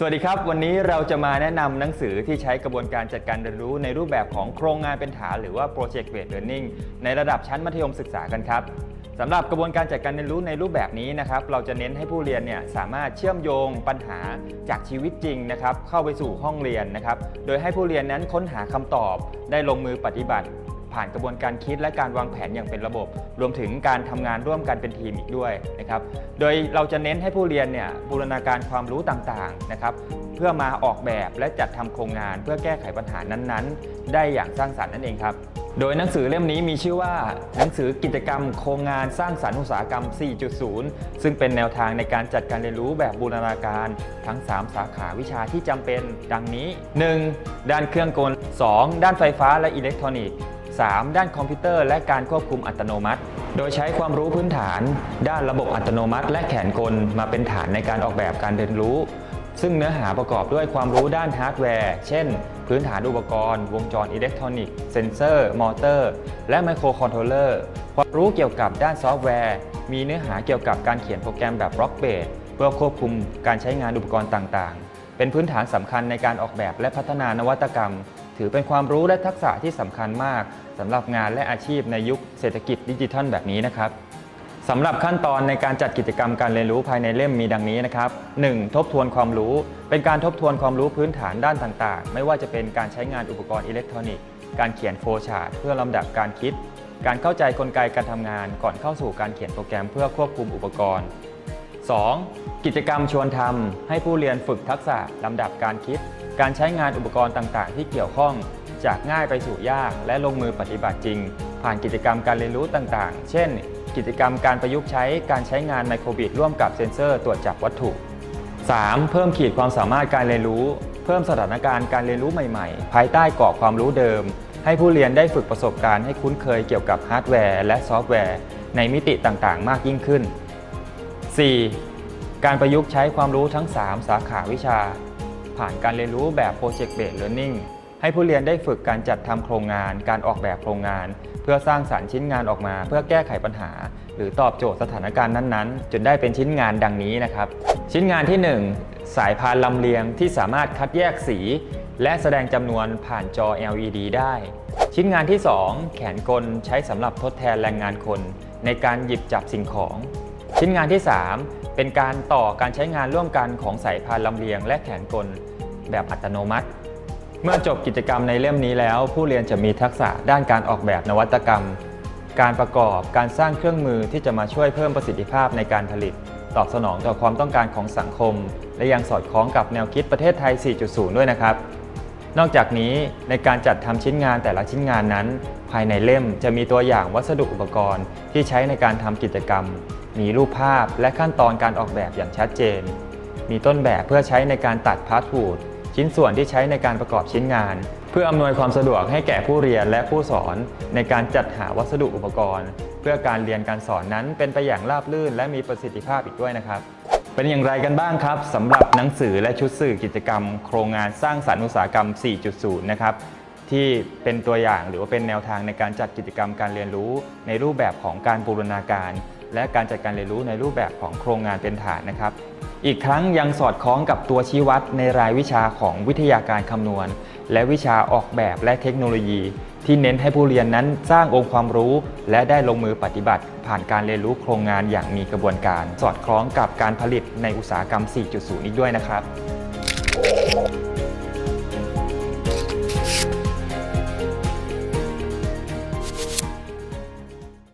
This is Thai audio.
สวัสดีครับ วันนี้เราจะมาแนะนำหนังสือที่ใช้กระบวนการจัดการเรียนรู้ในรูปแบบของโครงงานเป็นฐานหรือว่า Project Based Learning ในระดับชั้นมัธยมศึกษากันครับสำหรับกระบวนการจัดการเรียนรู้ในรูปแบบนี้นะครับ เราจะเน้นให้ผู้เรียนเนี่ยสามารถเชื่อมโยงปัญหาจากชีวิตจริงนะครับ เข้าไปสู่ห้องเรียนนะครับ โดยให้ผู้เรียนนั้นค้นหาคำตอบได้ลงมือปฏิบัติ ผ่านกระบวนการคิดและการวางแผนอย่างเป็นระบบ รวมถึงการทำงานร่วมกันเป็นทีมอีกด้วยนะครับ โดยเราจะเน้นให้ผู้เรียนเนี่ยบูรณาการความรู้ต่างๆนะครับ เพื่อมาออกแบบและจัดทำโครงงาน เพื่อแก้ไขปัญหานั้นๆ ได้อย่างสร้างสรรค์นั่นเองครับโดยหนังสือเล่มนี้มีชื่อว่า หนังสือกิจกรรมโครงงานสร้างสรรค์อุตสาหกรรม 4.0 ซึ่งเป็นแนวทางในการจัดการเรียนรู้แบบบูรณาการทั้ง 3 สาขาวิชาที่จำเป็นดังนี้ 1. ด้านเครื่องกล 2. ด้านไฟฟ้าและอิเล็กทรอนิกส์ 3. ด้านคอมพิวเตอร์ และการควบคุมอัตโนมัติ โดยใช้ความรู้พื้นฐาน ด้านระบบอัตโนมัติ และแขนกลมาเป็นฐานในการออกแบบการเรียนรู้ ซึ่งเนื้อหาประกอบด้วยความรู้ด้านฮาร์ดแวร์ เช่น พื้นฐานอุปกรณ์ วงจรอิเล็กทรอนิกส์ เซนเซอร์ มอเตอร์ และไมโครคอนโทรลเลอร์ ความรู้เกี่ยวกับด้านซอฟต์แวร์ มีเนื้อหาเกี่ยวกับการเขียนโปรแกรมแบบบล็อกเบสเพื่อควบคุมการใช้งานอุปกรณ์ต่างๆ เป็นพื้นฐานสำคัญในการออกแบบและพัฒนานวัตกรรม ถือเป็นความรู้และทักษะที่สำคัญมาก สำหรับงานและอาชีพในยุคเศรษฐกิจดิจิทัลแบบนี้นะครับสำหรับขั้นตอนในการจัดกิจกรรมการเรียนรู้ภายในเล่มมีดังนี้นะครับ 1. ทบทวนความรู้ เป็นการทบทวนความรู้พื้นฐานด้านต่างๆ ไม่ว่าจะเป็นการใช้งานอุปกรณ์อิเล็กทรอนิกส์ การเขียนโฟล์ชาร์ตเพื่อลำดับการคิด การเข้าใจกลไกการทำงาน ก่อนเข้าสู่การเขียนโปรแกรมเพื่อควบคุมอุปกรณ์ 2. กิจกรรมชวนทำให้ผู้เรียนฝึกทักษะลำดับการคิด การใช้งานอุปกรณ์ต่างๆ ที่เกี่ยวข้อง จากง่ายไปสู่ยากและลงมือปฏิบัติจริง ผ่านกิจกรรมการเรียนรู้ต่างๆ เช่น กิจกรรมการประยุกต์ใช้การใช้งานไมโครบิดร่วมกับเซ็นเซอร์ตรวจจับวัตถุ 3. เพิ่มขีดความสามารถการเรียนรู้ เพิ่มสถานการณ์การเรียนรู้ใหม่ๆ ภายใต้กรอบความรู้เดิม ให้ผู้เรียนได้ฝึกประสบการณ์ให้คุ้นเคยเกี่ยวกับฮาร์ดแวร์และซอฟต์แวร์ ในมิติต่างๆ มากยิ่งขึ้น 4. การประยุกต์ใช้ความรู้ทั้ง 3 สาขาวิชา ผ่านการเรียนรู้แบบ Project Based Learning ให้ผู้เรียนได้ฝึกการจัดทำโครงงาน การออกแบบโครงงาน เพื่อสร้างสารรค์ชิ้นงานออกมา เพื่อแก้ไขปัญหา หรือตอบโจทย์สถานการณ์นั้นๆ จนได้เป็นชิ้นงานดังนี้นะครับ ชิ้นงานที่ 1 สายพานลำเลียงที่สามารถคัดแยกสี และแสดงจำนวนผ่านจอ LED ได้ ชิ้นงานที่ 2 แขนกลใช้สำหรับทดแทนแรงงานคน ในการหยิบจับสิ่งของ ชิ้นงานที่ 3 เป็นการต่อการใช้งานร่วมกันของสายพานลำเลียง และแขนกล แบบอัตโนมัติ เมื่อจบกิจกรรมในเล่มนี้แล้ว ผู้เรียนจะมีทักษะด้านการออกแบบนวัตกรรม การประกอบการสร้างเครื่องมือที่จะมาช่วยเพิ่มประสิทธิภาพในการผลิต ตอบสนองต่อความต้องการของสังคม และยังสอดคล้องกับแนวคิดประเทศไทย 4.0 ด้วยนะครับ นอกจากนี้ในการจัดทำชิ้นงานแต่ละชิ้นงานนั้น ภายในเล่มจะมีตัวอย่างวัสดุอุปกรณ์ ที่ใช้ในการทำกิจกรรม มีรูปภาพและขั้นตอนการออกแบบอย่างชัดเจน มีต้นแบบเพื่อใช้ในการตัดพาร์ทวูด ชิ้นส่วนที่ใช้ในการประกอบชิ้นงาน เพื่ออำนวยความสะดวกให้แก่ผู้เรียนและผู้สอน ในการจัดหาวัสดุอุปกรณ์ เพื่อการเรียนการสอนนั้นเป็นไปอย่างราบรื่น และมีประสิทธิภาพอีกด้วยนะครับเป็นอย่างไรกันบ้างครับสำหรับหนังสือและชุดสื่อกิจกรรม โครงงานสร้างสรรค์อุตสาหกรรม 4.0 นะครับที่เป็นตัวอย่างหรือว่าเป็นแนวทางในการจัดกิจกรรมการเรียนรู้ในรูปแบบของการบูรณาการ และการจัดการเรียนรู้ในรูปแบบของโครงงานเป็นฐานนะครับ อีกครั้งยังสอดคล้องกับตัวชี้วัดในรายวิชาของวิทยาการคำนวณ และวิชาออกแบบและเทคโนโลยี ที่เน้นให้ผู้เรียนนั้นสร้างองค์ความรู้ และได้ลงมือปฏิบัติ ผ่านการเรียนรู้โครงงานอย่างมีกระบวนการ สอดคล้องกับการผลิตในอุตสาหกรรม 4.0 อีกด้วยนะครับ